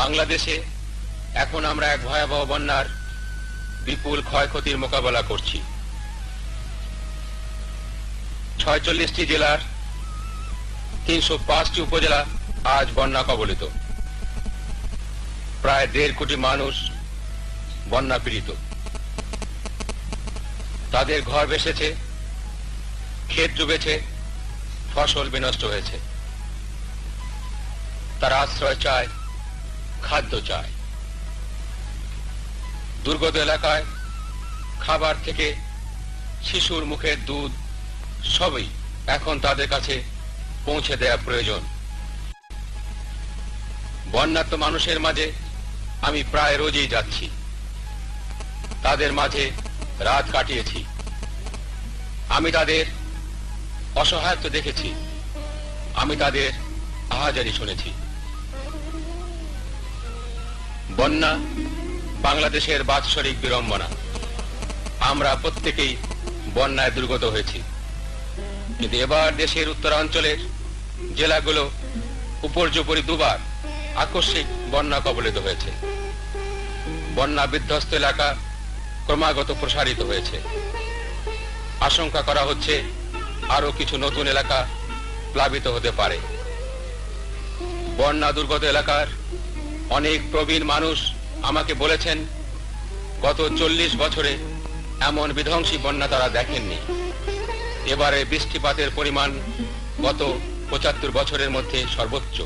বাংলাদেশে এখন আমরা এক ভয়াবহ বন্যার বিপুল ক্ষয়ক্ষতির মোকাবেলা করছি। ছয়চল্লিশটি জেলার তিনশো পাঁচটি উপজেলা আজ বন্যা কবলিত। প্রায় দেড় কোটি মানুষ বন্যা পীড়িত। তাদের ঘর বেসেছে, ক্ষেত ডুবেছে, ফসল বিনষ্ট হয়েছে। তারা আশ্রয় চায় খাদ্য চায়। দুর্গত এলাকায় খাবার থেকে শিশুর মুখের দুধ সবই এখন তাদের কাছে পৌঁছে দেয়া প্রয়োজন। বন্যাত্ম মানুষের মাঝে আমি প্রায় রোজই যাচ্ছি। তাদের মাঝে রাত কাটিয়েছি। আমি তাদের অসহায়ত্ব দেখেছি। আমি তাদের আহাজারি শুনেছি। বন্যা, বাংলাদেশের বাৎসরিক বিড়ম্বনা। আমরা প্রত্যেকেই বন্যায় দুর্গত হয়েছি। কিন্তু এবার দেশের উত্তরাঞ্চলের জেলাগুলো উপর্যুপরি দুবার আকস্মিক বন্যা কবলিত হয়েছে। বন্যা বিধ্বস্ত এলাকা ক্রমাগত প্রসারিত হয়েছে। আশঙ্কা করা হচ্ছে আরও কিছু নতুন এলাকা প্লাবিত হতে পারে। বন্যা দুর্গত এলাকার অনেক প্রবীণ মানুষ আমাকে বলেছেন, গত চল্লিশ বছরে এমন বিধ্বংসী বন্যা তারা দেখেননি। এবারে বৃষ্টিপাতের পরিমাণ গত পঁচাত্তর বছরের মধ্যে সর্বোচ্চ।